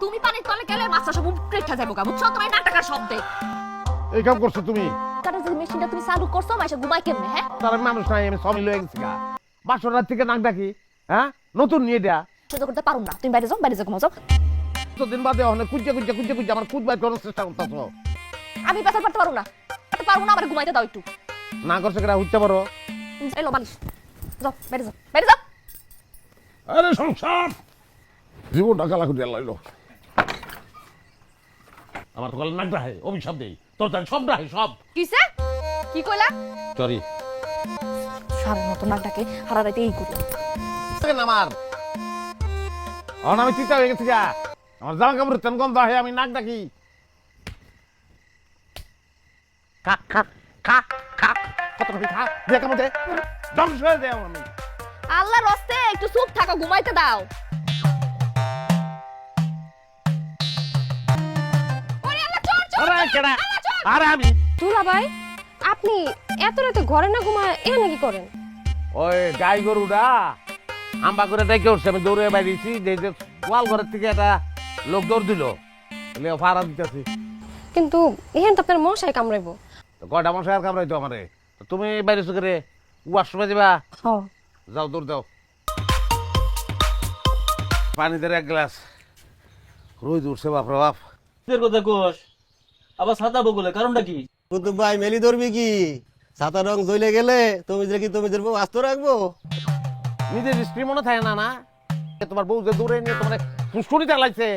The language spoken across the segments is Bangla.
তুমি পানির তলে গেলে মাছটা সব উপরে বুঝছ? তোমার নাটাকার শব্দে। এই কাম করছ তুমি? কাটা যে মেশিনটা তুমি চালু করছ মাইসা ঘুমাই কেমনে হ্যাঁ? তার মানুষ নাই আমি সবই লয়ে গেছি গা। বাসর রাত থেকে নাক ডাকি হ্যাঁ? নতুন নিয়ে দেয়া। সহ্য করতে পারুম না। তুমি বাইরে যাও বাইরে যাও দিন বাদে অনেক কুঁজে কুঁজে কুঁজে আমার খুঁজ বাইর করার চেষ্টা করতেছো। আমি পেছাল পারতে পারব না। পারতে পারব না আমার ঘুমাইতে দাও একটু। না করছ উঠতে পারো। এলো মানুষ। যাও বাইরে যাও বাইরে যাও। আরে সংসার! জীবনটা করে লাইলো। আমার নাক ডাহে অভিশাপ দেই। তোর তার সব ডাহে সব। কিসে কি কইলা? সরি সারা মতো নাকটাকে হারা রাইতে এই আমার। অন আমি চিন্তা হয়ে গেছি গা আমার জামা কাপড় তেন গন্ধ হয় আমি নাক ডাকি। খা খা খা খা কত খা। ধ্বংস হয়ে দেয় আমি। আল্লাহর রস্তে একটু চুপ থাকো ঘুমাইতে দাও। আরে আমি। দুলা ভাই আপনি এত রাতে ঘরে না ঘুমায় এখানে কি করেন? ওই গাই গরুটা আম্বা করে ডেকে উঠছে আমি দৌড়ে বাইরেছি যে যে ওয়াল ঘরের থেকে একটা লোক দৌড় দিল। এলে ফাড়া দিতেছি। কিন্তু এখানে তো আপনার মশাই কামড়াইবো। তো কয়টা মশাই আর কামড়াইতো আমারে? তুমি বাইরে করে ওয়াশরুমে যাবা? হ্যাঁ যাও দৌড় দাও। পানি দিয়ে এক গ্লাস। রোজ উঠছে বাপরে বাপ। কথা কোষ আবার ছাতা বগুলে কারণটা কি? কুতুব ভাই মেলি ধরবি কি? সাদা রং জ্বলে গেলে তুমি যে কি তুমি যে বউ আস্ত রাখব? নিজের স্ত্রী মনে থাকে না না? তোমার বউ যে দৌড়ে নিয়ে তোমার পুষ্করিতে লাগছে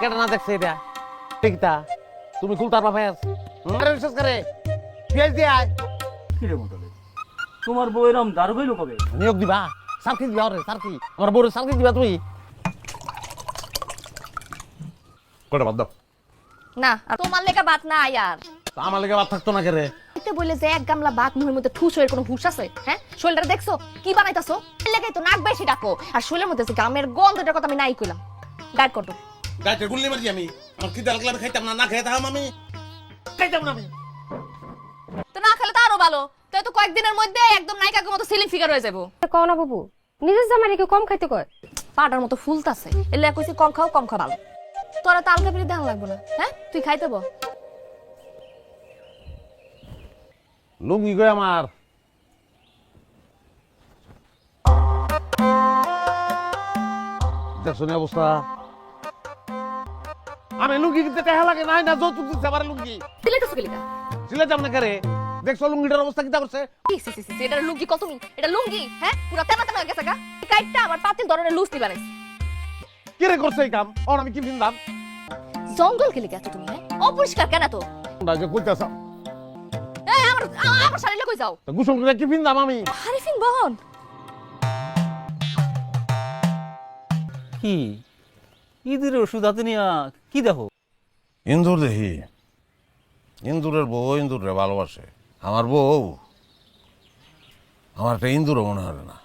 কেটে না দেখছে এটা। ঠিক তা? তুমি খুলতার বাবা আরে বিশেষ করে পেঁয়াজ দিয়ে আয়। কি রে তোমার বউ এরম দারু হইল কবে? নিয়োগ দিবা। সার্কি দিবা রে সার্কি আমার বউরে সার্কি দিবা তুমি কটা বাদ দাও। না আর তোমার বাত না আর। আমার লেগে বাদ থাকতো না কেরে এতে বললে যে এক গামলা বাঘ মুহের মধ্যে ঠুস হয়ে কোনো হুশ আছে হ্যাঁ? শরীরটা দেখছ? কি বানাইতাছো? তো নাক বেশি ডাকো। আর শরীরের মধ্যে যে গামের গন্ধটার কথা আমি নাই কইলাম। গাইড গুল্লি মারি আমি। আমার কি আমি খাইতাম না না আমি। খাইতাম না আমি। তো না খেলে তো আরও ভালো। তাই তো কয়েকদিনের মধ্যে একদম নায়িকার মতো সিলিং ফিগার হয়ে যাব কও না বাবু নিজের জামাই কেউ কম খাইতে কয়? পাটার মতো ফুলতাছে। এলে কইছি কম খাও কম খাও ভালো। তোরা তো আলকা পিড়ি দেখান লাগবো না হ্যাঁ? তুই খাইতে বল লুঙ্গি গো আমার। দেখছ নি অবস্থা? আমি লুঙ্গি কিনতে টাকা লাগে নাই না যৌতুক দিচ্ছে আমার লুঙ্গি। দিলে তো সুগিলিকা। ছিলে যাব না করে দেখছ লুঙ্গিটার অবস্থা কিটা করছে? এটা লুঙ্গি কত তুমি এটা লুঙ্গি হ্যাঁ? পুরো তেমা তেমা হয়ে গেছে গা। কাইটটা আমার পাতিল ধরনের লুজ দিবা নাকি কে রে করছে এই কাম? অন আমি কি কিনলাম জঙ্গল খেলে গেছো তুমি হ্যাঁ? অপরিষ্কার কেন তো না যে কইতাছ। এই আমার আ- আমার শাড়ি কই যাও? গোসল করে কি কিনলাম আমি? হারিফিন বহন কি? ঈদের ওষুধ হাতে নিয়া কি দেখো? ইন্দুর দেখি। ইন্দুরের বউ ইন্দুরে ভালোবাসে। আমার বউ? আমার একটা ইন্দুরও মনে হয় না।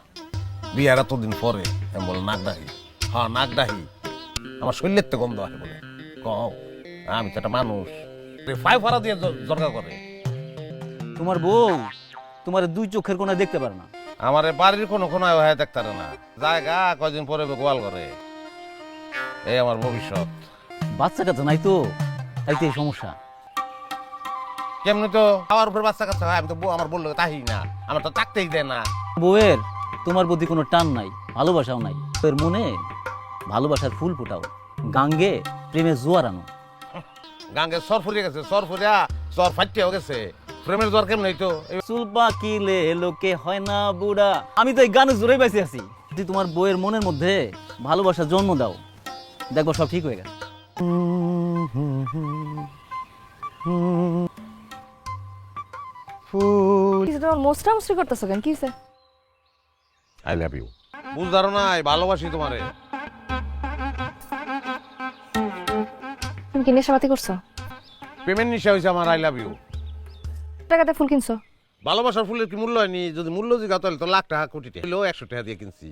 বিয়ার এতদিন পরে আমি বলে নাক ডাহি হ্যাঁ নাক ডাহি আমার শরীরের তো গন্ধ আসে বলে। কও আমি তো একটা মানুষ। ফাই ফারা দিয়ে জরকা করে। তোমার বউ তোমার দুই চোখের কোনা দেখতে পারে না। আমার বাড়ির কোনো কোনো হয়ে দেখতারে না। জায়গা কয়দিন পরে গোয়াল করে এই আমার ভবিষ্যৎ। বাচ্চা কাচ্চা নাই তো তাই তো এই সমস্যা। কেমনি তো খাওয়ার উপর বাচ্চা কাচ্চা হয় আমি তো বউ আমার বলল তাহি না। আমার তো থাকতেই দেয় না। বউয়ের তোমার প্রতি কোনো টান নাই ভালোবাসাও নাই। বউয়ের মনে ভালোবাসার ফুল ফোটাও। গাঙ্গে প্রেমে জোয়ার আনো। গাঙ্গে সর ফুরিয়ে গেছে সর ফুরিয়া সর ফাটিয়ে গেছে। প্রেমের জ্বর কেমন হইতো? চুল পাকিলে লোকে হয় না বুড়া। আমি তো এই গানে জোরে বেঁচে আছি। যদি তোমার বউয়ের মনের মধ্যে ভালোবাসা জন্ম দাও দেখব সব ঠিক হয়ে গেছে। তোমার মোস্টা মুস্টি করতেছো কেন? কিসে? আই লাভ ইউ বুঝদারো নাই ভালোবাসি তোমারে। তুমি কি নেশাপাতি করছ? পেমেন্ট নিশা হয়েছে আমার আই লাভ ইউ টাকাতে ফুল কিনছো? ভালোবাসার ফুলের কি মূল্য হয়নি? যদি মূল্য জিগা তাহলে তো লাখ টাকা কোটি টাকা। একশো টাকা দিয়ে কিনছি।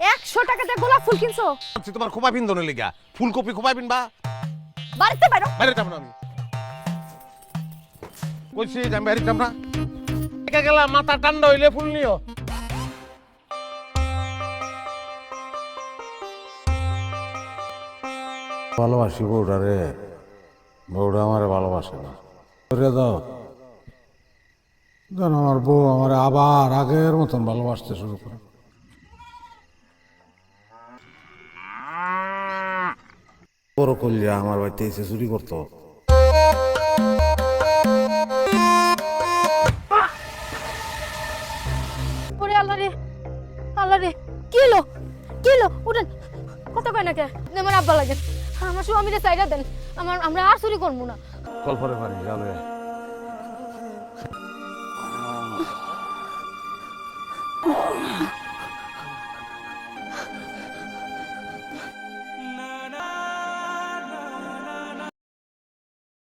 একশো টাকাতে গোলাপ ফুল কিনছো? আচ্ছা, তোমার খোপা পিন্দনের লিগা। ফুলকপি খোপাই পিনবা বাড়িতে বাইরো। বাইরে যাব না আমি কইছি যে আমি বাইরে যাব না। একা গেলাম মাথা ঠান্ডা হইলে ফুল নিও। ভালোবাসি বউটা রে। বউটা আমারে ভালোবাসে না। করে দাও। যেন আমার বউ আমার আবার আগের মতন ভালোবাসতে শুরু করে। বড় করলে, আমার বাড়িতে এসে চুরি করতো। আল্লাহ রে কি হলো? কি উঠেন। কত কয় না কে? আব্বা লাগে। আমার স্বামীরে চাইরা দেন আমার আমরা আর চুরি করব না। কল্পনা পারি যাবে